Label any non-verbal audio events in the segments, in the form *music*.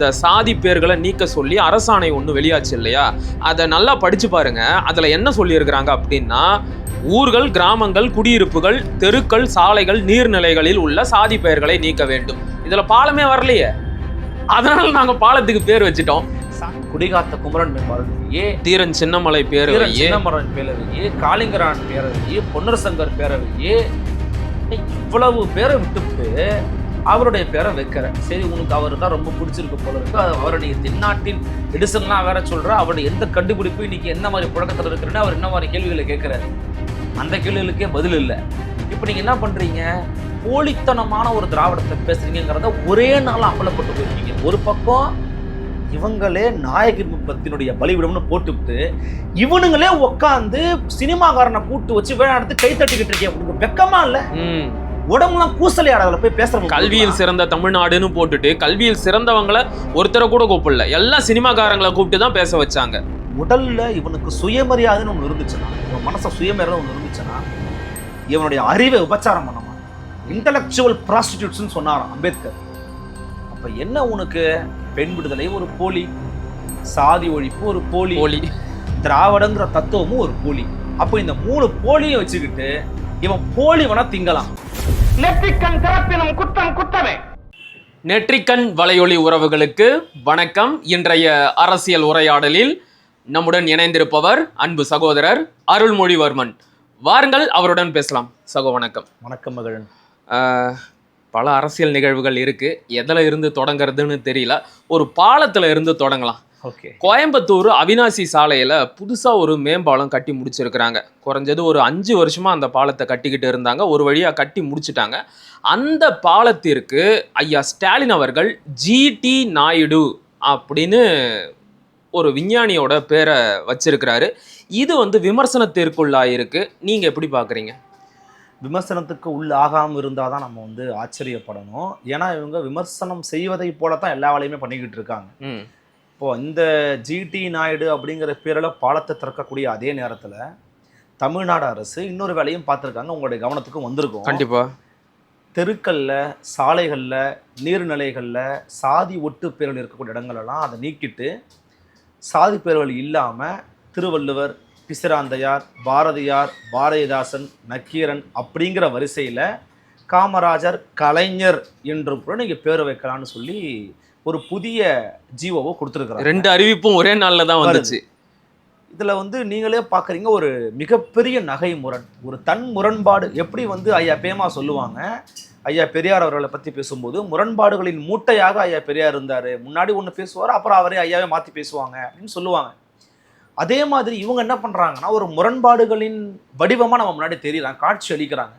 இந்த சாதி பேர்களை நீக்க சொல்லி அரசாணை ஒன்று வெளியாச்சு இல்லையா? அதை நல்லா படிச்சு பாருங்க. அதில் என்ன சொல்லியிருக்கிறாங்க அப்படின்னா ஊர்கள் கிராமங்கள் குடியிருப்புகள் தெருக்கள் சாலைகள் நீர்நிலைகளில் உள்ள சாதி பெயர்களை நீக்க வேண்டும். இதில் பாலமே வரலையே. அதனால நாங்கள் பாலத்துக்கு பேர் வச்சுட்டோம். குடிகாத்த குமரன் பேரவையே தீரன் சின்னமலை பேர் வீரன் சின்னமரன் பேரவையே காளிங்கரான் பேரவையே பொன்னர் சங்கர் பேரவையே இவ்வளவு பேரை விட்டுவிட்டு அவருடைய பேரை வைக்கிறேன் சரி உனக்கு அவர் தான் ரொம்ப பிடிச்சிருக்கு போல இருக்கு. அவரை நீ தென்னாட்டின் எடிசன்லாம் வேற சொல்ற. அவருடைய எந்த கண்டுபிடிப்பு இன்னைக்கு என்ன மாதிரி புழக்கத்தில் இருக்கிறன்னு அவர் என்ன மாதிரி கேள்விகளை கேட்கிறாரு? அந்த கேள்விகளுக்கே பதில் இல்லை. இப்போ நீங்க என்ன பண்றீங்க? போலித்தனமான ஒரு திராவிடத்தை பேசுறீங்கிறத ஒரே நாள் அம்பலப்பட்டு போயிருக்கீங்க. ஒரு பக்கம் இவங்களே நாயகி பத்தினுடைய பலிவிடம்னு போட்டுவிட்டு இவனுங்களே உட்காந்து சினிமாக்காரனை கூட்டு வச்சு வேணாடுத்து எடுத்து கை தட்டிக்கிட்டு இருக்கேன் உங்களுக்கு வெக்கமா இல்லை? உடம்புலாம் கூசலி ஆடாதுல போய் பேசுறவங்க கல்வியில் சிறந்த தமிழ்நாடுன்னு போட்டுட்டு கல்வியில் சிறந்தவங்களை ஒருத்தரை கூட கூப்பிடல. எல்லாம் சினிமாக்காரங்களை கூப்பிட்டு தான் பேச வச்சாங்க. உடல்ல இவனுக்கு சுயமரியாதைன்னு ஒன்று இருந்துச்சுன்னா இவன் மனச சுயமரியாதை ஒன்று இருந்துச்சுன்னா இவனுடைய அறிவை உபச்சாரம் பண்ணமா இன்டலெக்சுவல் ப்ராஸ்டிடியூட்ஸ்னு சொன்னாராம் அம்பேத்கர். அப்ப என்ன உனக்கு? பெண் விடுதலை ஒரு போலி சாதி ஒழிப்பு ஒரு போலி போலி. திராவிடங்கிற தத்துவமும் ஒரு போலி. அப்போ இந்த மூணு போலியும் வச்சுக்கிட்டு இவன் போலிவனா திங்கலாம். நெற்றிக்கண் திறப்பினும் குற்றம் குற்றமே. நெற்றிக்கண் வலையொலி உறவுகளுக்கு வணக்கம். இன்றைய அரசியல் உரையாடலில் நம்முடன் இணைந்திருப்பவர் அன்பு சகோதரர் அருள்மொழிவர்மன். வாருங்கள் அவருடன் பேசலாம். சகோ வணக்கம். வணக்கம் மகிழன் ஆஹ், பல அரசியல் நிகழ்வுகள் இருக்கு. எதில் இருந்து தொடங்குறதுன்னு தெரியல. ஒரு பாலத்துல இருந்து தொடங்கலாம். கோயம்புத்தூர் அவினாசி சாலையில் புதுசாக ஒரு மேம்பாலம் கட்டி முடிச்சிருக்கிறாங்க. குறைஞ்சது ஒரு அஞ்சு வருஷமாக அந்த பாலத்தை கட்டிக்கிட்டு இருந்தாங்க. ஒரு வழியாக கட்டி முடிச்சிட்டாங்க. அந்த பாலத்திற்கு ஐயா ஸ்டாலின் அவர்கள் ஜிடி நாயுடு அப்படின்னு ஒரு விஞ்ஞானியோட பேரை வச்சிருக்கிறாரு. இது வந்து விமர்சனத்திற்குள்ளாயிருக்கு நீங்கள் எப்படி பார்க்குறீங்க விமர்சனத்துக்கு உள்ள ஆகாம இருந்தால் தான் நம்ம வந்து ஆச்சரியப்படணும். ஏன்னா இவங்க விமர்சனம் செய்வதை போல தான் எல்லா வேலையுமே பண்ணிக்கிட்டு இருக்காங்க. ம் இப்போ இந்த ஜிடி நாயுடு அப்படிங்கிற பேரில் பாலத்தை திறக்கக்கூடிய அதே நேரத்தில் தமிழ்நாடு அரசு இன்னொரு வேலையும் பார்த்துருக்காங்க. உங்களுடைய கவனத்துக்கும் வந்திருக்கும். கண்டிப்பாக தெருக்கல்ல சாலைகளில் நீர்நிலைகளில் சாதி ஒட்டு பேர்கள் இருக்கக்கூடிய இடங்களெல்லாம் அதை நீக்கிட்டு சாதி பேர்கள் இல்லாமல் திருவள்ளுவர் பிசிராந்தையார் பாரதியார் பாரதிதாசன் நக்கீரன் அப்படிங்கிற வரிசையில் காமராஜர் கலைஞர் என்று கூட நீங்கள் பேர் வைக்கலாம்னு சொல்லி ஒரு புதிய ஜீவோவை கொடுத்துருக்குறாங்க. ரெண்டு அறிவிப்பும் ஒரே நாளில் தான் வந்துச்சு. இதில் வந்து நீங்களே பார்க்குறீங்க ஒரு மிகப்பெரிய நகை முரண் ஒரு தன் முரண்பாடு எப்படி வந்து ஐயா பேமா சொல்லுவாங்க? ஐயா பெரியார் அவர்களை பற்றி பேசும்போது முரண்பாடுகளின் மூட்டையாக ஐயா பெரியார் இருந்தார் முன்னாடி ஒன்று பேசுவார் அப்புறம் அவரே ஐயாவே மாற்றி பேசுவாங்க அப்படின்னு சொல்லுவாங்க. அதே மாதிரி இவங்க என்ன பண்ணுறாங்கன்னா ஒரு முரண்பாடுகளின் வடிவமாக நம்ம முன்னாடி தெரியலாம் காட்சி அளிக்கிறாங்க.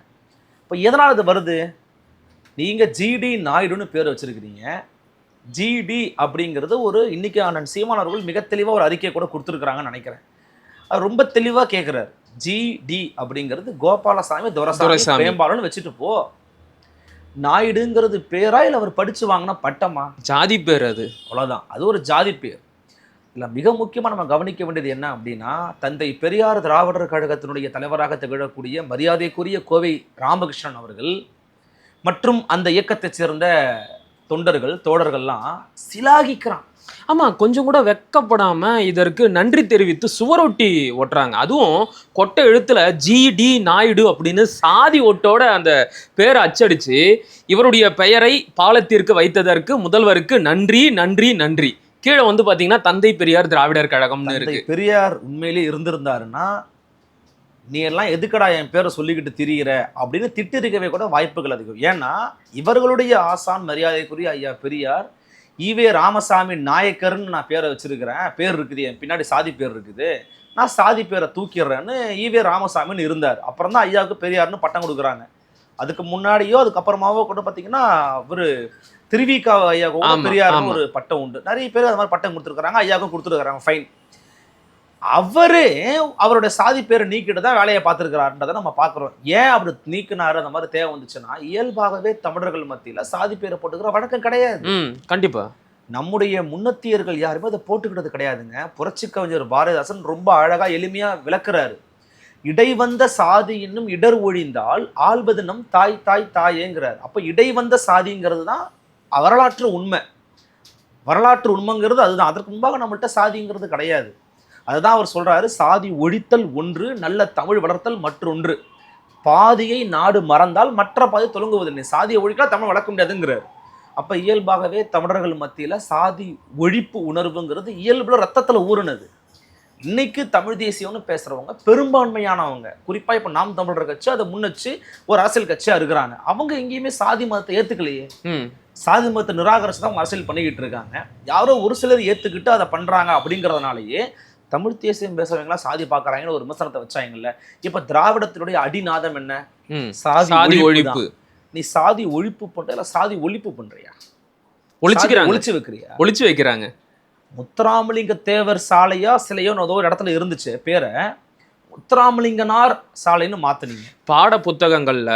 இப்போ எதனால் அது வருது? நீங்கள் ஜிடி நாயுடுன்னு பேர் வச்சிருக்கிறீங்க. ஜிடி அப்படிங்கிறது ஒரு இன்னைக்கு அண்ணன் சீமான் அவர்கள் மிக தெளிவாக ஒரு அறிக்கையை கூட கொடுத்துருக்குறாங்கன்னு நினைக்கிறேன். அவர் ரொம்ப தெளிவாக கேட்குறாரு ஜிடி அப்படிங்கிறது கோபாலசாமி துரசாமி. பேம்பாலன்னு வச்சுட்டு போ. நாயுடுங்கிறது பேரா இல்லை அவர் படிச்சு வாங்கின பட்டமா? ஜாதி பேர் அது. அவ்வளோதான் அது ஒரு ஜாதி பேர். இல்லை மிக முக்கியமாக நம்ம கவனிக்க வேண்டியது என்ன அப்படின்னா தந்தை பெரியார் திராவிடர் கழகத்தினுடைய தலைவராக திகழக்கூடிய மரியாதைக்குரிய கோவை ராமகிருஷ்ணன் அவர்கள் மற்றும் அந்த இயக்கத்தைச் சேர்ந்த தொண்டர்கள் தோழர்கள்லாம் சிலாகிக்கிறான். ஆமாம் கொஞ்சம் கூட வெக்கப்படாமல் இதற்கு நன்றி தெரிவித்து சுவரொட்டி ஒட்டுறாங்க. அதுவும் கொட்டை எழுத்துல ஜிடி நாயுடு அப்படின்னு சாதி ஒட்டோட அந்த பேரை அச்சடித்து இவருடைய பெயரை பாலத்திற்கு வைத்ததற்கு முதல்வருக்கு நன்றி நன்றி நன்றி. கீழே வந்து பாத்தீங்கன்னா தந்தை பெரியார் திராவிடர் கழகம்னு இருக்கு. பெரியார் உண்மையிலே இருந்திருந்தாருன்னா நீ எல்லாம் எதுக்கடா என் பேரை சொல்லிக்கிட்டு திரியிற? அப்படின்னு திட்டிருக்கவே கூட வாய்ப்புகள் அதிகம். ஏன்னா இவர்களுடைய ஆசான் மரியாதைக்குரிய ஐயா பெரியார் ஈவே ராமசாமி நாயக்கர்னு நான் பேரை வச்சிருக்கிறேன். பேர் இருக்குது என் பின்னாடி சாதி பேர் இருக்குது. நான் சாதி பேரை தூக்கிடுறேன்னு ஈவே ராமசாமின்னு இருந்தார். அப்புறம் தான் ஐயாவுக்கு பெரியார்னு பட்டம் கொடுக்குறாங்க. அதுக்கு முன்னாடியோ அதுக்கப்புறமாவோ கூட பார்த்தீங்கன்னா ஒரு திருவிக்கா ஐயாவுக்கும் ஆமா. ஒரு பட்டம் உண்டு. நிறைய பேர் அது மாதிரி பட்டம் கொடுத்துருக்காங்க ஐயாவுக்கும் கொடுத்துருக்காங்க ஃபைன் அவரே அவருடைய சாதி பேரை நீக்கிட்டு தான் வேலையை பார்த்துருக்கிறாருன்றதை நம்ம பார்க்குறோம். ஏன் அப்படி நீக்கினாரு? அந்த மாதிரி தேவை வந்துச்சுன்னா இயல்பாகவே தமிழர்கள் மத்தியில் சாதி பேரை போட்டுக்கிற வழக்கம் கிடையாது. ம் கண்டிப்பா. நம்முடைய முன்னத்தியர்கள் யாருமே அதை போட்டுக்கிட்டது கிடையாதுங்க. புரட்சி கவிஞர் பாரதிதாசன் ரொம்ப அழகா எளிமையா விளக்குறாரு. இடைவந்த சாதி என்னும் இடர் ஒழிந்தால் ஆள்வது நம் தாய் தாய் தாயேங்கிறார். அப்ப இடைவந்த சாதிங்கிறது தான் வரலாற்று உண்மை. வரலாற்று உண்மைங்கிறது அதுதான். அதற்கு முன்பாக நம்மள்கிட்ட சாதிங்கிறது கிடையாது. அதுதான் அவர் சொல்கிறாரு சாதி ஒழித்தல் ஒன்று நல்ல தமிழ் வளர்த்தல் மற்றொன்று. பாதியை நாடு மறந்தால் மற்ற பாதி தொழுங்குவதில்லை சாதியை ஒழிக்கலாம் தமிழ் வளர்க்க முடியாதுங்கிறார். அப்போ இயல்பாகவே தமிழர்கள் மத்தியில் சாதி ஒழிப்பு உணர்வுங்கிறது இயல்பில் ரத்தத்தில் ஊறுனது. இன்னைக்கு தமிழ் தேசியம்னு பேசுகிறவங்க பெரும்பான்மையானவங்க குறிப்பாக இப்போ நாம் தமிழர் கட்சி அதை முன்னச்சு ஒரு அரசியல் கட்சியாக இருக்கிறாங்க. அவங்க எங்கேயுமே சாதி மதத்தை ஏற்றுக்கலையே ம். சாதி மதத்தை நிராகரிச்சு தான் அரசியல் பண்ணிக்கிட்டு இருக்காங்க. யாரோ ஒரு சிலர் ஏத்துக்கிட்டு அதை பண்றாங்க அப்படிங்கறதுனாலயே தமிழ் தேசியம் பேசுறவங்களாம் சாதி பார்க்கறாங்கன்னு ஒரு விமர்சனத்தை வச்சாங்கல்ல. இப்ப திராவிடத்தினுடைய அடிநாதம் என்ன? சாதி ஒழிப்பு. நீ சாதி ஒழிப்பு பண்ற இல்ல சாதி ஒழிப்பு பண்றியா? ஒழிச்சுக்கிறாங்க. ஒழிச்சு வைக்கிறியா? ஒழிச்சு வைக்கிறாங்க. முத்துராமலிங்க தேவர் சாலையா சிலையோன்னு ஏதோ ஒரு இடத்துல இருந்துச்சு பேரை. முத்துராமலிங்கனார் சாலைன்னு மாத்துனீங்க. பாட புத்தகங்கள்ல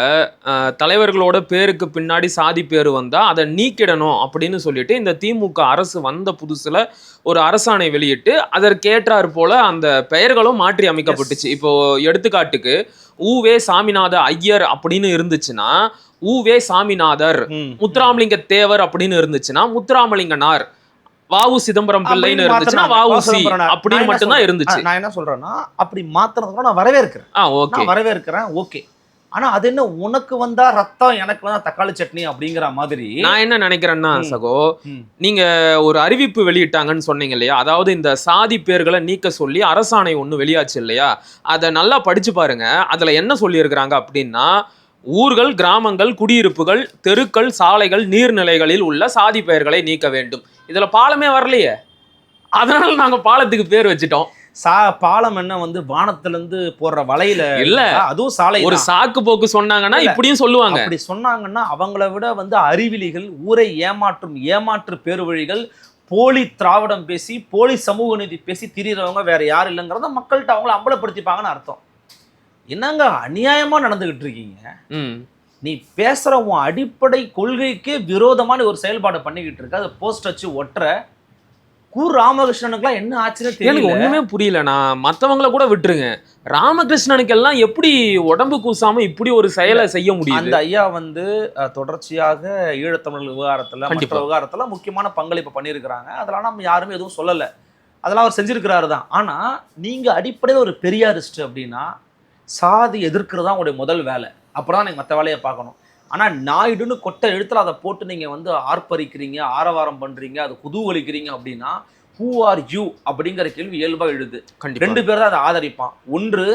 தலைவர்களோட பேருக்கு பின்னாடி சாதி பேர் வந்தா அதை நீக்கிடணும் அப்படின்னு சொல்லிட்டு இந்த திமுக அரசு வந்த புதுசுல ஒரு அரசாணை வெளியிட்டு அதற்கேற்றாற் போல அந்த பெயர்களும் மாற்றி அமைக்கப்பட்டுச்சு. இப்போ எடுத்துக்காட்டுக்கு ஊவே சாமிநாத ஐயர் அப்படின்னு இருந்துச்சுன்னா ஊவே சாமிநாதர். முத்துராமலிங்க தேவர் அப்படின்னு இருந்துச்சுன்னா முத்துராமலிங்கனார் வாவு சிதம்பரம் பிள்ளைன்னு இருந்துச்சுன்னா. வாவுசி. அப்படின்னு மட்டும்தான் சொல்றேன்? இருந்துச்சு நான் என்ன சொல்றேன்னா அப்படி மாத்துறதுக்கு நான் வரவேற்கிறேன் ஆ ஓகே வரவேற்கிறேன் ஓகே ஆனா அது என்ன உனக்கு வந்தா ரத்தம் எனக்கு வந்தா தக்காளி சட்னி அப்படிங்கிற மாதிரி நான் என்ன நினைக்கிறேன்னா. சகோ. நீங்க ஒரு அறிவிப்பு வெளியிட்டாங்கன்னு சொன்னீங்க இல்லையா அதாவது இந்த சாதி பேர்களை நீக்க சொல்லி அரசாணை ஒண்ணு வெளியாச்சு இல்லையா அதை நல்லா படிச்சு பாருங்க அதுல என்ன சொல்லியிருக்கிறாங்க அப்படின்னா ஊர்கள் கிராமங்கள் குடியிருப்புகள் தெருக்கள் சாலைகள் நீர்நிலைகளில் உள்ள சாதி பெயர்களை நீக்க வேண்டும் இதுல பாலமே வரலையே அதனால நாங்க பாலத்துக்கு பேர் வச்சுட்டோம் சா பாலம் என்ன வந்து வானத்துல இருந்து போடுற வலையில இல்ல. அதுவும் சாலை ஒரு. சாக்கு போக்கு சொன்னாங்கன்னா. இப்படியும் சொல்லுவாங்க அப்படி சொன்னாங்கன்னா அவங்கள விட வந்து அறிவிலிகள் ஊரை ஏமாற்றும் ஏமாற்று பேருவழிகள் போலி திராவிடம் பேசி போலி சமூக நீதி பேசி திரியறவங்க வேற யாரும் இல்லைங்கிறத மக்கள்கிட்ட அவங்கள அம்பலப்படுத்திப்பாங்கன்னு அர்த்தம் என்னங்க அநியாயமா நடந்துகிட்டு இருக்கீங்க நீ பேசுற உன் அடிப்படை கொள்கைக்கே விரோதமான ஒரு செயல்பாடு பண்ணிக்கிட்டு இருக்க அதை போஸ்ட் வச்சு ஒட்டுற. கு ராமகிருஷ்ணனுக்குலாம் என்ன ஆச்சுன்னு எனக்கு ஒண்ணுமே புரியல நான் மத்தவங்கள கூட விட்டுருங்க. ராமகிருஷ்ணனுக்கு எல்லாம் எப்படி உடம்பு கூசாம இப்படி ஒரு செயலை செய்ய அந்த முடியுது ஐயா வந்து தொடர்ச்சியாக ஈழத்தமிழ் விவகாரத்துல மற்ற. விவகாரத்துல முக்கியமான பங்களிப்பு பண்ணியிருக்கிறாங்க. அதெல்லாம் நம்ம யாருமே எதுவும் சொல்லல. அதெல்லாம் அவர் செஞ்சிருக்கிறாரு தான். ஆனா நீங்க அடிப்படையில் ஒரு பெரியாரிஸ்ட் அப்படின்னா சாதி எதிர்க்கிறது தான் உங்களுடைய முதல் வேலை. அப்புறம் நீங்க மற்ற வேலையை பார்க்கணும். ஆனா நாயுடுன்னு கொட்டை எழுத்துல அதை போட்டு நீங்க வந்து ஆர்ப்பரிக்கிறீங்க ஆரவாரம் பண்றீங்க அதை குதூகலிக்கிறீங்க அப்படின்னா ஹூ ஆர் யூ அப்படிங்கிற கேள்வி இயல்பா எழுது. ரெண்டு பேர் தான் அதை ஆதரிப்பான். ஒன்று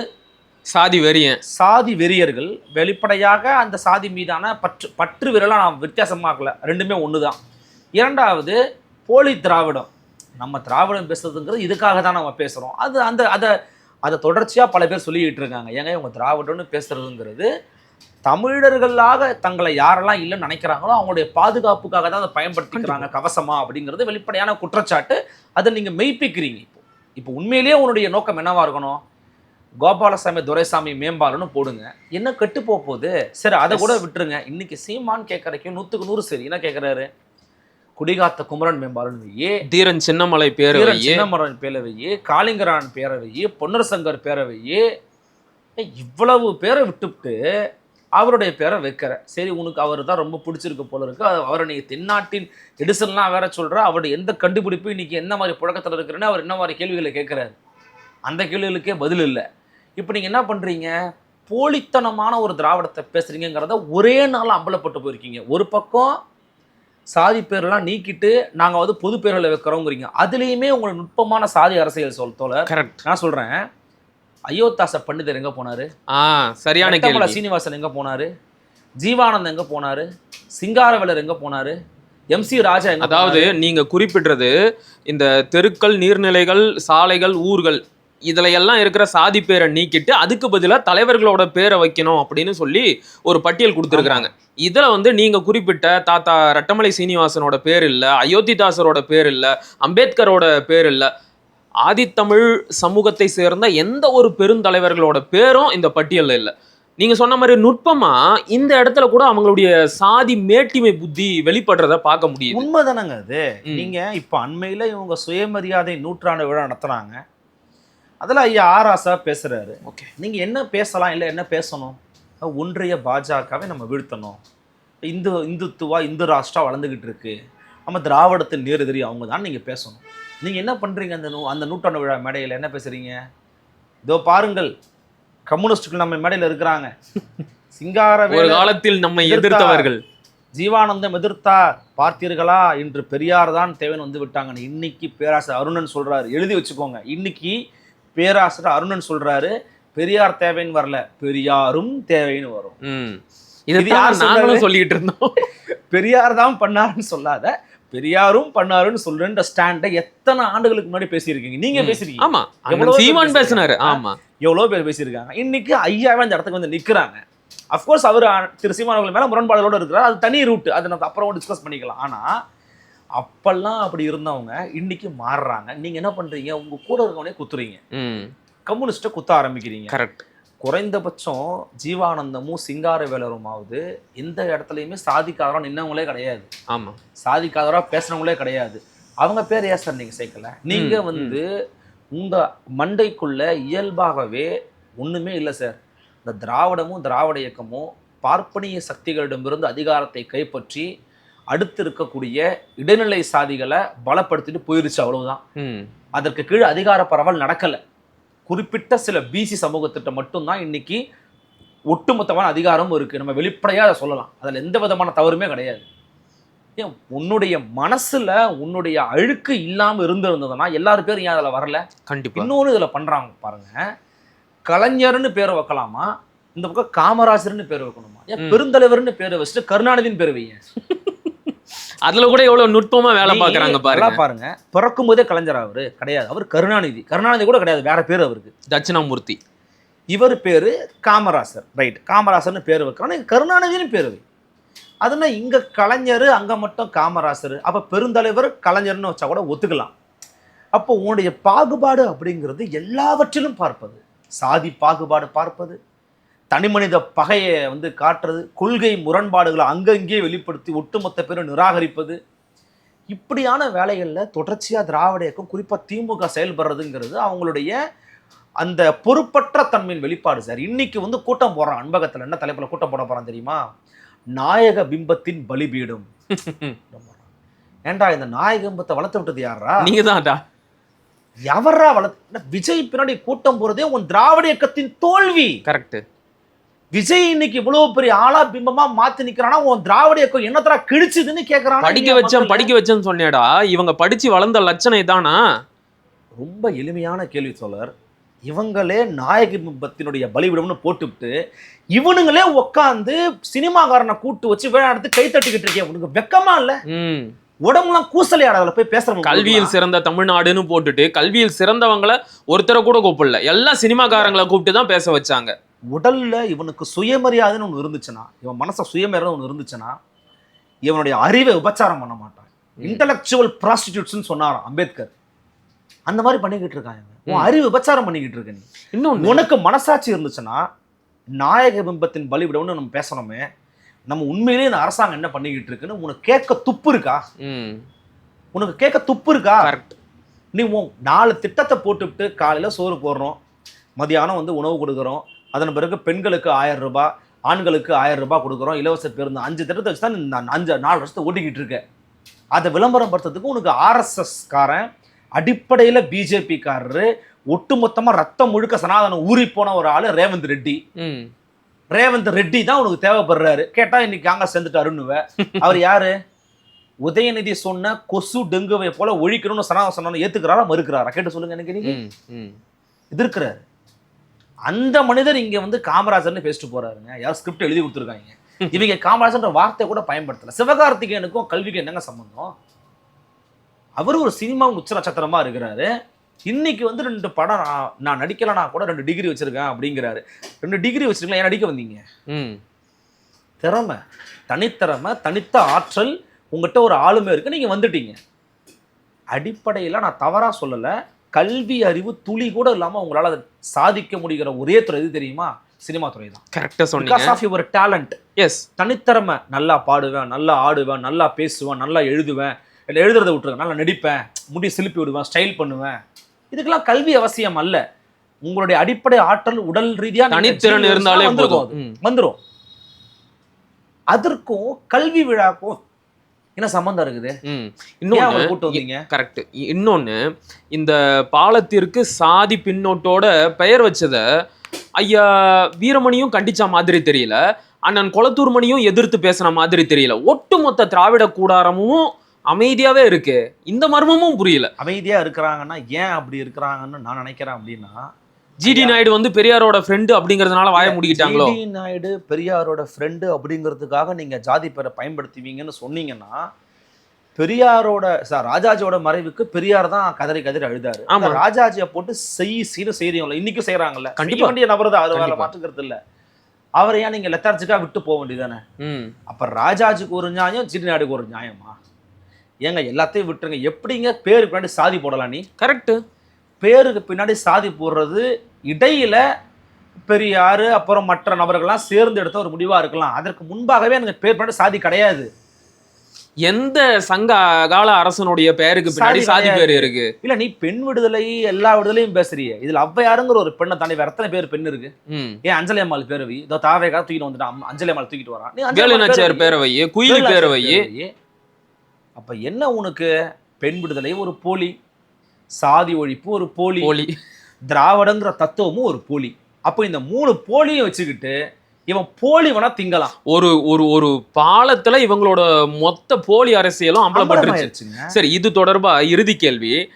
சாதி வெறியன். சாதி வெறியர்கள் வெளிப்படையாக அந்த சாதி மீதான பற்று பற்று விரலாம் நான் வித்தியாசமாக்கல. ரெண்டுமே ஒன்று தான் இரண்டாவது போலி திராவிடம். நம்ம திராவிடம் பேசுறதுங்கிறது இதுக்காக தான் நம்ம பேசுகிறோம் அது அந்த அதை அதை தொடர்ச்சியாக பல பேர் சொல்லிக்கிட்டு இருக்காங்க ஏங்க இவங்க திராவிடம்னு பேசுறதுங்கிறது தமிழர்களாக தங்களை யாரெல்லாம் இல்லைன்னு நினைக்கிறாங்களோ அவங்களுடைய பாதுகாப்புக்காக தான் அதை பயன்படுத்திக்கிறாங்க கவசமா அப்படிங்கிறது வெளிப்படையான குற்றச்சாட்டு. அதை நீங்கள் மெய்ப்பிக்கிறீங்க இப்போ. இப்போ உண்மையிலேயே உன்னுடைய நோக்கம் என்னவா இருக்கணும்? கோபாலசாமி துரைசாமி மேம்பாலுன்னு போடுங்க. என்ன கெட்டு போக போகுது? சரி அதை கூட விட்டுருங்க. இன்னைக்கு சீமான் கேட்கறக்கு நூற்றுக்கு நூறு சரி. என்ன கேட்குறாரு குடிகாத்த குமரன் மேம்பாலுன்னு வையே தீரன் சின்னமலை பேரவையே சின்னமரன் பேரவையே காளிங்கரான் பேரவையே பொன்னர் சங்கர் பேரவையே இவ்வளவு பேரை விட்டுவிட்டு அவருடைய பேரை வைக்கிற. சரி உனக்கு அவர் தான் ரொம்ப பிடிச்சிருக்கு போல இருக்கு. அவரை நீங்க தென்னாட்டின் எடிசன்லாம் வேற சொல்ற. அவருடைய எந்த கண்டுபிடிப்பு இன்னைக்கு என்ன மாதிரி புழக்கத்தில் இருக்கிறேன்னு அவர் என்ன மாதிரி கேள்விகளை கேட்குறாரு? அந்த கேள்விகளுக்கே பதில் இல்லை. இப்போ நீங்க என்ன பண்றீங்க? போலித்தனமான ஒரு திராவிடத்தை பேசுறீங்கிறத ஒரே நாள் அம்பலப்பட்டு போயிருக்கீங்க. ஒரு பக்கம் சாதி பேரெல்லாம் நீக்கிட்டு நாங்க வந்து பொது பேர்களை வைக்கிறோங்கிறீங்க. அதுலேயுமே உங்களோட நுட்பமான சாதி அரசியல் சொல் தோழர். கரெக்ட் நான் சொல்றேன். அயோத்தாச பண்டிதர் எங்க போனாரு? ஆ சரியான கேள்வி. சீனிவாசன் எங்க போனாரு? ஜீவானந்த் எங்க போனாரு? சிங்காரவேலர் எங்க போனாரு? எம் சி ராஜா எங்க அதாவது நீங்க குறிப்பிடுறது இந்த தெருக்கள் நீர்நிலைகள் சாலைகள் ஊர்கள். இதுல எல்லாம் இருக்கிற சாதி பேரை நீக்கிட்டு அதுக்கு பதிலா தலைவர்களோட பேரை வைக்கணும் அப்படின்னு சொல்லி ஒரு பட்டியல் கொடுத்துருக்காங்க இதுல வந்து நீங்க குறிப்பிட்ட தாத்தா ரட்டமலை சீனிவாசனோட பேர் இல்ல அயோத்திதாசரோட பேர் இல்ல அம்பேத்கரோட பேர் இல்ல ஆதித்தமிழ் சமூகத்தை சேர்ந்த எந்த ஒரு பெருந்தலைவர்களோட பேரும் இந்த பட்டியல்ல இல்ல. நீங்க சொன்ன மாதிரி நுட்பமா இந்த இடத்துல கூட அவங்களுடைய சாதி மேட்டிமை புத்தி வெளிப்படுறத பார்க்க முடியுது. உண்மைதானங்க அது? ம். நீங்க இப்ப அண்மையில இவங்க சுயமரியாதை நூற்றாண்டு விழா நடத்துறாங்க. அதுல ஐயா ஆராசா பேசுறாரு. ஓகே. நீங்க என்ன பேசலாம்? இல்லை என்ன பேசணும்? ஒன்றிய பாஜகவை நம்ம வீழ்த்தணும். இந்து இந்துத்துவா இந்து ராஷ்டிரா வளர்ந்துகிட்டு இருக்கு. நம்ம திராவிடத்தின் நேரெதிரி அவங்க தான் நீங்க பேசணும். நீங்க என்ன பண்றீங்க அந்த நூ அந்த நூற்றாண்டு விழா மேடையில்? என்ன பேசுறீங்க? இதோ பாருங்கள். கம்யூனிஸ்டுகள் நம்ம மேடையில் இருக்கிறாங்க. சிங்கார ஒரு காலத்தில் நம்மை எதிர்த்தா- எதிர்த்தவர்கள். ஜீவானந்தம் எதிர்த்தார். பார்த்தீர்களா? இன்று பெரியார் தான் தேவன் வந்து விட்டாங்க இன்னைக்கு பேராசிரியர் அருணன் சொல்றாரு. எழுதி வச்சுக்கோங்க. இன்னைக்கு பேராசிரியர் அருணன் சொல்றாரு பெரியார் தேவைன்னு வரல பெரியாரும் தேவைன்னு வரும். நாங்களும்? சொல்லிக்கிட்டு இருந்தோம். பெரியார் தான் பண்ணாருன்னு சொல்லாத பெரியாரும் பண்ணாருன்னு சொல்றேன்ற ஸ்டாண்டை எத்தனை ஆண்டுகளுக்கு முன்னாடி பேசியிருக்கீங்க? நீங்க ம். பேசிருக்கீங்க. ஆமா சீமான் பேசினாரு. ஆமா. எவ்வளவு பேர் பேசியிருக்காங்க. இன்னைக்கு ஐயாவே அந்த இடத்துக்கு வந்து நிக்கிறாங்க. அஃப்கோர்ஸ் அவர் திரு சீமான் அவர்கள் மேல முரண்பாடுகளோட இருக்கிறார். அது தனி ரூட் அதை நம்ம அப்புறம் டிஸ்கஸ் பண்ணிக்கலாம். ஆனா அப்பெல்லாம் அப்படி இருந்தவங்க இன்னைக்கு மாறுறாங்க. நீங்க என்ன பண்றீங்க? உங்க கூட இருக்கவனே குத்துறீங்க. கம்யூனிஸ்ட்டை குத்த ஆரம்பிக்கிறீங்க. கரெக்ட். குறைந்தபட்சம் ஜீவானந்தமும் சிங்காரவேலருமாவது எந்த இடத்துலையுமே சாதிக்காதரா நின்னவங்களே கிடையாது. ஆமா. சாதிக்காதரா பேசுனவங்களே கிடையாது. அவங்க பேர் ஏன் சார் நீங்க சேர்க்கல? நீங்க ம், வந்து உங்க மண்டைக்குள்ள இயல்பாகவே ஒண்ணுமே இல்லை சார். இந்த திராவிடமும் திராவிட இயக்கமும் பார்ப்பனிய சக்திகளிடமிருந்து அதிகாரத்தை கைப்பற்றி அடுத்து இருக்கக்கூடிய இடைநிலை சாதிகளை பலப்படுத்திட்டு போயிருச்சு அவ்வளவுதான். அதற்கு கீழ் அதிகார பரவல் நடக்கல. குறிப்பிட்ட சில பிசி சமூகத்திட்ட மட்டும்தான் இன்னைக்கு ஒட்டுமொத்தமான அதிகாரமும் இருக்கு. நம்ம வெளிப்படையா அதை சொல்லலாம். அதுல எந்த விதமான தவறுமே கிடையாது. ஏன்? உன்னுடைய மனசுல உன்னுடைய அழுக்கு இல்லாம இருந்திருந்ததுன்னா எல்லாரும் பேரும் ஏன் அதுல வரல? கண்டிப்பா. இன்னொன்னு இதுல பண்றாங்க பாருங்க. கலைஞர்னு பேரை வைக்கலாமா? இந்த பக்கம் காமராஜர்னு பேர் வைக்கணுமா? ஏன். பெருந்தலைவர்னு பேரை வச்சுட்டு கருணாநிதினு பேர் வைங்க அதுல கூட எவ்வளவு நுட்பமா வேலை பாக்குறாங்க பாருங்க. பாருங்க. பிறக்கும் போதே கலைஞர் அவரு கிடையாது. அவர் கருணாநிதி. கருணாநிதி கூட கிடையாது. வேற பேர் அவருக்கு. தட்சிணாமூர்த்தி. இவர் பேரு காமராசர். ரைட் காமராசர்னு பேர் வைக்கிறோம் நீங்க கருணாநிதினு பேர் அதுனா இங்க கலைஞர் அங்க மட்டும் காமராசர். அப்ப பெருந்தலைவர் கலைஞர்னு வச்சா கூட ஒத்துக்கலாம். அப்போ உன்னுடைய பாகுபாடு அப்படிங்கிறது எல்லாவற்றிலும் பார்ப்பது. சாதி பாகுபாடு பார்ப்பது. தனிமனித பகையை வந்து காட்டுறது கொள்கை முரண்பாடுகளை அங்கங்கே வெளிப்படுத்தி ஒட்டுமொத்த பேரும் நிராகரிப்பது இப்படியான வேலைகளில் தொடர்ச்சியாக திராவிட இயக்கம் குறிப்பாக திமுக செயல்படுறதுங்கிறது அவங்களுடைய அந்த பொறுப்பற்ற தன்மையின் வெளிப்பாடு சார். இன்னைக்கு வந்து கூட்டம் போடுறான் அன்பகத்தில். என்ன தலைப்பில் கூட்டம் போட போறான் தெரியுமா? நாயக பிம்பத்தின் பலிபீடம். ஏன்டா இந்த நாயக பிம்பத்தை வளர்த்து விட்டது யாரா நீங்க தான்டா எவரா வளர்த்து விஜய் பின்னாடி கூட்டம் போறதே உன் திராவிட இயக்கத்தின் தோல்வி. கரெக்ட் விஜய் இன்னைக்கு இவ்வளவு பெரிய ஆளா பிம்பமா மாத்தி நிக்கிறானா? உன் திராவிட இயக்கம் என்னத்தரா கிழிச்சுதுன்னு கேக்குறான் படிக்க வச்சேன் படிக்க வச்சேன்னு சொன்னேடா. இவங்க படிச்சு வளர்ந்த லட்சணை தானா ரொம்ப எளிமையான கேள்வி தோழர் இவங்களே நாயக பிம்பத்தினுடைய பலிவிடம்னு போட்டுவிட்டு இவனுங்களே உட்காந்து சினிமாக்காரனை கூட்டு வச்சு விழா எடுத்து கை தட்டிக்கிட்டு இருக்கேன். உனக்கு வெக்கமா இல்ல? ம். உடம்புலாம் கூசலி ஆடாதுல போய் பேசுறவங்க கல்வியில் சிறந்த தமிழ்நாடுன்னு போட்டுட்டு கல்வியில் சிறந்தவங்கள ஒருத்தரை கூட கூப்பிடல. எல்லா சினிமாக்காரங்களை கூப்பிட்டு தான் பேச வச்சாங்க. உடல்ல இவனுக்கு சுயமரியாதைன்னு ஒன்று இருந்துச்சுன்னா இவன் மனச சுயமரியாதை ஒன்று இருந்துச்சுன்னா இவனுடைய அறிவை உபச்சாரம் பண்ண மாட்டான். இன்டலெக்சுவல் ப்ராஸ்டிடியூட்ஸ்னு சொன்னாராம் அம்பேத்கர். அந்த மாதிரி பண்ணிக்கிட்டு இருக்காங்க. உன். அறிவு உபச்சாரம் பண்ணிக்கிட்டு இருக்க நீ. இன்னொன்னு. உனக்கு மனசாட்சி இருந்துச்சுன்னா நாயக பிம்பத்தின் பலிவிடம்னு நம்ம பேசுறோமே நம்ம உண்மையிலேயே இந்த அரசாங்கம் என்ன பண்ணிக்கிட்டு இருக்குன்னு உனக்கு கேட்க துப்பு இருக்கா? ம். உனக்கு கேட்க துப்பு இருக்கா? கரெக்ட் நீ உன் நாலு திட்டத்தை போட்டுவிட்டு காலையில் சோறு போடுறோம் மதியானம் வந்து உணவு கொடுக்குறோம் அதன் பிறகு பெண்களுக்கு ஆயிரம் ரூபாய் ஆண்களுக்கு ஆயிரம் ரூபாய் கொடுக்குறோம். இலவச பேருந்து அஞ்சு திட்டத்தை வச்சு தான் அஞ்சு நாலு வருஷத்தை ஓட்டிக்கிட்டு இருக்க அதை விளம்பரம் படுத்துறதுக்கு உனக்கு ஆர்எஸ்எஸ் காரன் அடிப்படையில் பிஜேபி காரரு ஒட்டுமொத்தமாக ரத்தம் முழுக்க சனாதனம் ஊறி போன ஒரு ஆளு ரேவந்த் ரெட்டி. ம். ரேவந்த் ரெட்டி தான் உனக்கு தேவைப்படுறாரு. கேட்டா இன்னைக்கு காங்கிரஸ் சேர்ந்துட்டாருன்னுவ. *laughs* அவர் யாரு? உதயநிதி சொன்ன கொசு டெங்குவை போல ஒழிக்கணும்னு சனாதன சொன்னாலும் ஏத்துக்கிறாரா மறுக்கிறாரா? கேட்டு சொல்லுங்க எனக்கு நீங்க. எதிர்க்கிறாரு. அந்த மனிதர் இங்க வந்து காமராஜர்னு பேசிட்டு போறாருங்க. யார் ஸ்கிரிப்ட் எழுதி கொடுத்துருக்காங்க. *laughs* இவங்க காமராஜர்ன்ற வார்த்தை கூட பயன்படுத்தல. சிவகார்த்திகேயனுக்கும் கல்விக்கு என்னங்க சம்பந்தம்? அவர் ஒரு சினிமா உச்ச நட்சத்திரமா இருக்கிறாரு. இன்னைக்கு வந்து ரெண்டு படம் நான் நான் நடிக்கலனா கூட ரெண்டு டிகிரி வச்சிருக்கேன் அப்படிங்கிறாரு. ரெண்டு டிகிரி வச்சிருக்கலாம் ஏன் நடிக்க வந்தீங்க? ம். திறமை. தனித்திறமை தனித்த ஆற்றல். உங்ககிட்ட ஒரு ஆளுமை இருக்கு நீங்க வந்துட்டீங்க. அடிப்படையில் நான் தவறா சொல்லல. கல்வி அறிவு துளி கூட இல்லாம உங்களால அதை சாதிக்க முடிகிற ஒரே துறை எது தெரியுமா? சினிமா துறை தான். கரெக்டா பிகாஸ் சொன்னீங்க ஆஃப் யுவர் டேலண்ட் எஸ் தனித்திறமை. நல்லா பாடுவேன் நல்லா ஆடுவேன் நல்லா பேசுவேன் நல்லா எழுதுவேன். இல்லை எழுதுறதை விட்டுருங்க. நல்லா நடிப்பேன் முடி சிலுப்பி விடுவேன் ஸ்டைல் பண்ணுவேன். இதுக்கெல்லாம் கல்வி அவசியம் அல்ல. உங்களுடைய அடிப்படை ஆற்றல் உடல் ரீதியா நீங்க தனித்திறன் இருந்தாலே வந்துருக்கும் போதும். அது. ம். வந்துரும். அதற்கும் கல்வி விழாக்கும் என்ன சம்பந்தம் இருக்குது? ம். ஏன் இன்னொன்னு அவரை கூட்டு வந்தீங்க? கரெக்ட் இன்னொன்னு இந்த பாலத்திற்கு சாதி பின்னோட்டோட பெயர் வச்சத ஐயா வீரமணியும் கண்டிச்ச மாதிரி தெரியல அண்ணன் கொளத்தூர்மணியும் எதிர்த்து பேசுன மாதிரி தெரியல. ஒட்டுமொத்த திராவிட கூடாரமும் அமைதியாவே இருக்கு. இந்த மர்மமும் புரியல. அமைதியா இருக்கிறாங்கன்னா ஏன் அப்படி இருக்கிறாங்கன்னு நான் நினைக்கிறேன் அப்படின்னா ஜிடி நாயுடு வந்து பெரியாரோட ஃப்ரெண்டு அப்படிங்கறதுனால வாய முடிக்கிட்டாங்களோ? ஜிடி நாயுடு பெரியாரோட ஃப்ரெண்டு அப்படிங்கிறதுக்காக நீங்க ஜாதி பேரை பயன்படுத்துவீங்கன்னு சொன்னீங்கன்னா பெரியாரோட சார் ராஜாஜியோட மறைவுக்கு பெரியார் தான் கதறி கதறி அழுதாரு. ஆமா. ராஜாஜியை போட்டு செய் சீனு செய்றீங்களா இன்னைக்கும் செய்யறாங்கல்ல கண்டிப்பா. வேண்டிய நபர் தான். அது. மாற்றுக்கிறது இல்ல. அவரை ஏன் நீங்க லெத்தார்ஜிக்கா விட்டு போக வேண்டியதானே அப்ப ராஜாஜிக்கு ஒரு நியாயம் ஜிடி நாயுடுக்கு ஒரு நியாயமா? ஏங்க எல்லாத்தையும் விட்டுருங்க. எப்படிங்க பேருக்கு பின்னாடி சாதி போடலாம் நீ? கரெக்ட் பேருக்கு பின்னாடி சாதி போடுறது இடையில பெரியாரு அப்புறம் மற்ற நபர்கள்லாம் சேர்ந்து எடுத்த ஒரு முடிவா இருக்கலாம். அதற்கு முன்பாகவே எனக்கு பேர் பின்னாடி சாதி கிடையாது. எந்த சங்க கால அரசனுடைய பெயருக்கு பின்னாடி சாதி பேர். இருக்கு? இல்ல நீ பெண் விடுதலை எல்லா விடுதலையும் பேசுறிய. இதுல ஔவையாருங்கிற ஒரு பெண்ணை தாண்டி வேற எத்தனை பேர் பெண் இருக்கு? ஏன் அஞ்சலி அம்மாள் பேரவி இதோ தாவேகா தூக்கிட்டு வந்துட்டான் அஞ்சலி அம்மாள் தூக்கிட்டு வரான். நீ அஞ்சலி பேரவை. குயில் பேரவை. அப்ப என்ன உனக்கு? பெண் விடுதலை ஒரு போலி. சாதி ஒழிப்பு ஒரு போலி. போலி. திராவிடங்கிற தத்துவமும் ஒரு போலி. அப்போ இந்த மூணு போலியும் வச்சுக்கிட்டு இவன் போலி வேணா திங்கலாம். ஒரு ஒரு ஒரு பாலத்துல இவங்களோட மொத்த போலி அரசியலும் அம்பலப்பட்டுருச்சு. சரி இது தொடர்பா இறுதி கேள்வி.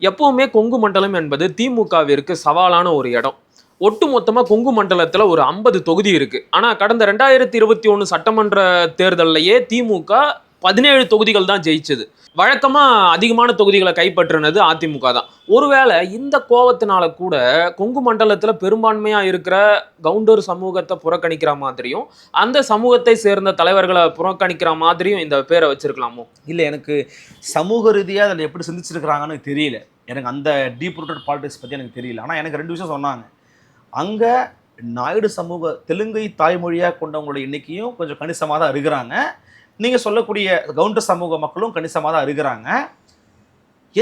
எப்பவுமே கொங்கு மண்டலம் என்பது திமுகவிற்கு சவாலான ஒரு இடம். ஒட்டுமொத்தமா கொங்கு மண்டலத்துல ஒரு ஐம்பது தொகுதி இருக்கு. ஆனா கடந்த ரெண்டாயிரத்தி இருபத்தி ஒண்ணு சட்டமன்ற தேர்தல்லையே திமுக பதினேழு தொகுதிகள் தான் ஜெயிச்சது. வழக்கமாக அதிகமான தொகுதிகளை கைப்பற்றினது அதிமுக தான். ஒருவேளை இந்த கோவத்தினால கூட கொங்கு மண்டலத்தில் பெரும்பான்மையாக இருக்கிற கவுண்டர் சமூகத்தை புறக்கணிக்கிற மாதிரியும் அந்த சமூகத்தை சேர்ந்த தலைவர்களை புறக்கணிக்கிற மாதிரியும் இந்த பேரை வச்சிருக்கலாமோ? இல்லை எனக்கு சமூக ரீதியாக அதில் எப்படி சிந்திச்சிருக்கிறாங்கன்னு தெரியல. எனக்கு அந்த டீப் ரூட்டட் பாலிடிக்ஸ் பற்றி எனக்கு தெரியல. ஆனால் எனக்கு ரெண்டு விஷயம் சொன்னாங்க. அங்கே நாயுடு சமூக தெலுங்கை தாய்மொழியாக கொண்டவங்களோட எண்ணிக்கையும் கொஞ்சம் கணிசமாக தான் இருக்கிறாங்க. நீங்க சொல்லக்கூடிய கவுண்டர் சமூக மக்களும் கணிசமாக தான் இருக்கிறாங்க.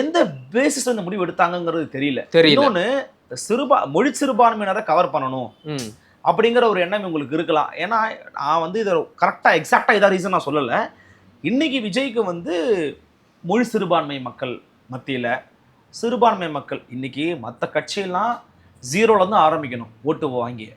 எந்த பேசிஸ் இந்த முடிவு எடுத்தாங்கங்கிறது தெரியல. இன்னொன்னு சிறுபா மொழி சிறுபான்மையினரை கவர் பண்ணணும். அப்படிங்கிற ஒரு எண்ணம் உங்களுக்கு இருக்கலாம். ஏன்னா நான் வந்து இதை கரெக்டாக எக்ஸாக்டாக இதாக ரீசன் நான் சொல்லலை. இன்னைக்கு விஜய்க்கு வந்து மொழி சிறுபான்மை மக்கள் மத்தியில் சிறுபான்மை மக்கள் இன்னைக்கு மற்ற கட்சியெல்லாம் ஜீரோலேருந்து ஆரம்பிக்கணும் ஓட்டு வாங்கி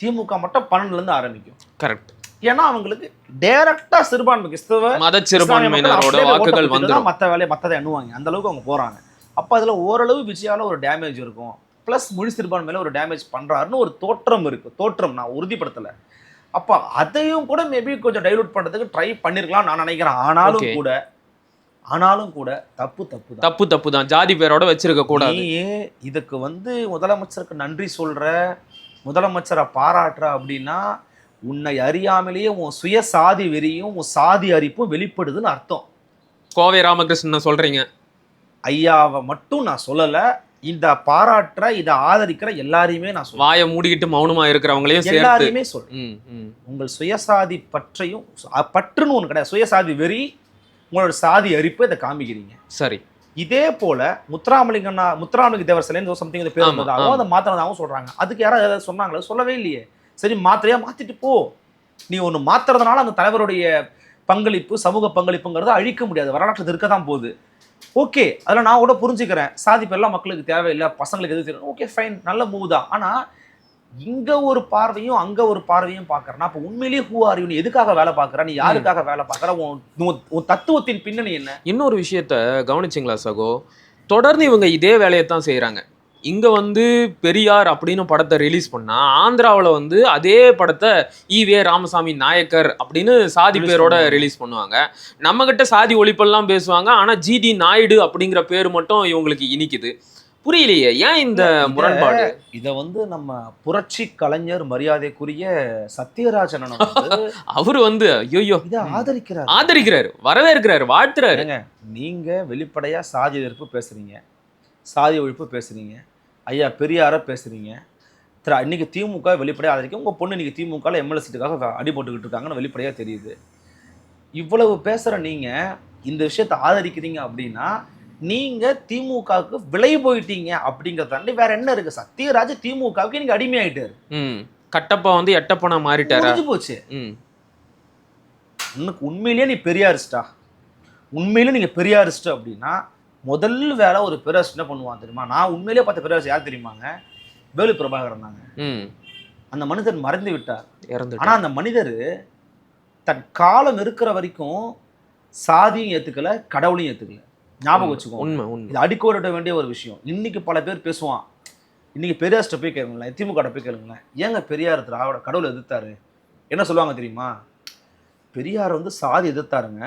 திமுக மட்டும் பன்னெண்டுலேருந்து ஆரம்பிக்கும். கரெக்ட் ஏன்னா அவங்களுக்கு டைரக்டா சிறுபான்மை கிறிஸ்தவ மத சிறுபான்மையினரோட வாக்குகள் வந்துடும் மற்ற வேலையை மற்றதை எண்ணுவாங்க. அந்த அளவுக்கு அவங்க போறாங்க. அப்போ அதுல ஓரளவு விஜயால ஒரு டேமேஜ் இருக்கும். ப்ளஸ் மொழி சிறுபான்மையில ஒரு டேமேஜ் பண்றாருன்னு ஒரு தோற்றம் இருக்கு. தோற்றம் நான் உறுதிப்படுத்தல. அப்போ அதையும் கூட மேபி கொஞ்சம் டைலூட் பண்றதுக்கு ட்ரை பண்ணிருக்கலாம் நான் நினைக்கிறேன். ஆனாலும். கூட ஆனாலும் கூட தப்பு தப்பு தப்பு தப்பு தான். ஜாதி பேரோட வச்சிருக்க கூடாது. இதுக்கு வந்து முதலமைச்சருக்கு நன்றி சொல்ற முதலமைச்சரை பாராட்டுற அப்படின்னா உன்னை அறியாமலேயே உன் சுய சாதி வெறியும் உன் சாதி அரிப்பும் வெளிப்படுதுன்னு அர்த்தம். கோவை ராமகிருஷ்ணன் சொல்றீங்க? ஐயாவை மட்டும் நான் சொல்லல இந்த பாராட்டுற இதை ஆதரிக்கிற எல்லாரையுமே நான் சொல்றேன். வாயை மூடிக்கிட்டு மௌனமா இருக்கிறவங்களையும் எல்லாரையுமே சொல்றேன். ம், ம். உங்கள் சுயசாதி பற்றையும் பற்றுன்னு ஒன்று கிடையாது. சுயசாதி வெறி உங்களோட சாதி அரிப்பு இதை காமிக்கிறீங்க. சரி. இதே போல முத்துராமலிங்கண்ணா முத்துராமலிங்க தேவர் சிலைன்னு சம்திங் இந்த பேர். அதை மாத்தினதாகவும் சொல்றாங்க. அதுக்கு யாராவது சொன்னாங்களா? சொல்லவே இல்லையே. சரி மாத்திரையா? மாத்திட்டு போ. நீ ஒன்று மாத்துறதுனால அந்த தலைவருடைய பங்களிப்பு சமூக பங்களிப்புங்கிறத அழிக்க முடியாது. வரலாற்று இருக்க தான் போகுது. ஓகே அதில் நான் கூட புரிஞ்சுக்கிறேன். சாதி பேர்லாம் மக்களுக்கு தேவையில்லை பசங்களுக்கு எது தெரியும். ஓகே ஃபைன் நல்ல மூவ் தான். ஆனால் இங்கே ஒரு பார்வையும் அங்கே ஒரு பார்வையும் பார்க்கறனா. அப்போ உண்மையிலேயே ஹூ ஆர் யூ நீ எதுக்காக வேலை பார்க்குற? நீ யாருக்காக வேலை பார்க்குற? உன் உன்- தத்துவத்தின் பின்னணி என்ன? இன்னொரு விஷயத்த கவனிச்சிங்களா சகோ? தொடர்ந்து இவங்க இதே வேலையை தான் செய்கிறாங்க இங்க வந்து பெரியார் அப்படின்னு படத்தை ரிலீஸ் பண்ணா ஆந்திராவுல வந்து அதே படத்தை ஈவே ராமசாமி நாயக்கர் அப்படின்னு சாதி பேரோட. ரிலீஸ் பண்ணுவாங்க. நம்ம கிட்ட சாதி ஒழிப்பெல்லாம் பேசுவாங்க ஆனா ஜிடி நாயுடு அப்படிங்கிற பேர் மட்டும் இவங்களுக்கு இனிக்குது. புரியலையே ஏன் இந்த முரண்பாடு? இத வந்து நம்ம புரட்சி கலைஞர் மரியாதைக்குரிய சத்யராஜன் *laughs* அவரு வந்து ஐயோ இதை ஆதரிக்கிறார். ஆதரிக்கிறாரு வரவேற்கிறாரு வாழ்த்துறாரு. நீங்க வெளிப்படையா சாதி எதிர்ப்பு பேசுறீங்க. சாதி ஒழிப்பு பேசுறீங்க. ஐயா பெரியார பேசுறீங்க. திரா- இன்னைக்கு திமுக வெளிப்படையா ஆதரிக்க உங்க பொண்ணு இன்னைக்கு திமுக எம்எல்ஏ சீட்டுக்காக அடி போட்டுக்கிட்டு இருக்காங்கன்னு வெளிப்படையா தெரியுது. இவ்வளவு பேசுற நீங்க இந்த விஷயத்தை ஆதரிக்கிறீங்க அப்படின்னா நீங்க திமுகவுக்கு விலை போயிட்டீங்க அப்படிங்கிறத தாண்டி வேற என்ன இருக்கு? சத்யராஜ் திமுகவுக்கு நீங்க அடிமையாயிட்டாரு. ம். கட்டப்பா வந்து எட்டப்பனா மாறிட்டாரா? போச்சு. ம். உனக்கு உண்மையிலேயே நீ பெரியாரிஸ்டா உண்மையிலே நீங்க பெரியாரிஸ்ட் அப்படின்னா முதல் வேலை ஒரு பெரியாரிஸ்ட் என்ன பண்ணுவான் தெரியுமா? நான் உண்மையிலேயே பார்த்த பெரியாரிஸ்ட் யார் தெரியுமாங்க? வேலு பிரபாகரன் தாங்க. அந்த மனிதர் மறைந்து விட்டார். இறந்துட்டு ஆனா அந்த மனிதர் தன் காலம் இருக்கிற வரைக்கும் சாதியும் ஏத்துக்கல கடவுளையும் ஏத்துக்கல. ஞாபகம் வச்சுக்கோ உண்மை உண்மை. இது அடிக்கோடிட வேண்டிய ஒரு விஷயம். இன்னைக்கு பல பேர் பேசுவான். இன்னைக்கு பெரியார்கிட்ட போய் கேளுங்களேன் திமுக போய் கேளுங்களேன். ஏங்க பெரியார் திராவிட கடவுளை எதிர்த்தாரு? என்ன சொல்லுவாங்க தெரியுமா? பெரியார் வந்து சாதி எதிர்த்தாருங்க.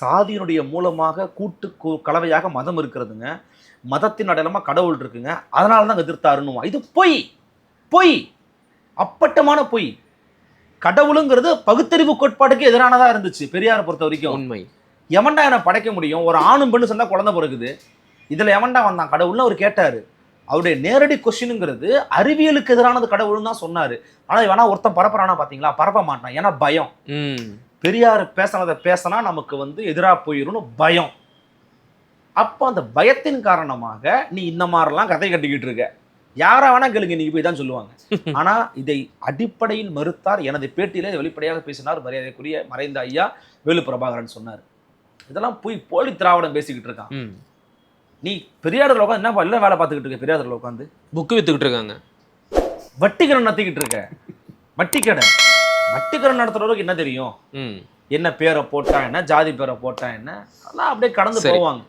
சாதியினுடைய மூலமாக கூட்டு கலவையாக மதம் இருக்கிறதுங்க. மதத்தின் அடையாளமாக கடவுள் இருக்குங்க. அதனால தான் எதிர்த்தாருன்னுவான் இது பொய். பொய். அப்பட்டமான பொய். கடவுளுங்கிறது பகுத்தறிவு கோட்பாட்டுக்கு எதிரானதா இருந்துச்சு பெரியாரை பொறுத்த வரைக்கும். உண்மை. எவன்டா என்ன படைக்க முடியும்? ஒரு ஆணும் பெண்ணு சொன்னா குழந்தை பிறகுது இதுல எவன்டா வந்தான்? கடவுள்னு அவர் கேட்டாரு. அவருடைய நேரடி கொஸ்டினுங்கிறது அறிவியலுக்கு எதிரானது கடவுள்னு தான் சொன்னாரு. ஆனா வேணா ஒருத்தன் பரப்புறானா பாத்தீங்களா? பரப்ப மாட்டான். ஏன்னா பயம். பெரியார் பேசினதை பேசினா நமக்கு வந்து எதிராக போயிரும்னு பயம். அப்போ அந்த பயத்தின் காரணமாக நீ இந்த மாதிரிலாம் கதை கட்டிக்கிட்டு இருக்க. யாரா வேணா கேளுங்க நீங்க போய் தான் சொல்லுவாங்க. *laughs* ஆனா இதை அடிப்படையில் மறுத்தார் எனது பேட்டியில வெளிப்படையாக பேசினார் மரியாதைக்குரிய மறைந்த ஐயா வேலு பிரபாகரன் சொன்னார். இதெல்லாம் போய் போலி திராவிடம் பேசிக்கிட்டு இருக்கான். நீ பெரியாரில் உட்காந்து என்ன எல்லாம் வேலை பார்த்துக்கிட்டு இருக்க? பெரியாரில் உட்காந்து புக்கு வித்துக்கிட்டு இருக்காங்க. வட்டி கடன் நடத்திக்கிட்டு இருக்க. வட்டி கடை வட்டி கடன் நடத்துறவருக்கு என்ன தெரியும்? என்ன பேரை போட்டா என்ன ஜாதி பேரை போட்டா என்ன? அதெல்லாம் அப்படியே கடந்து. போவாங்க.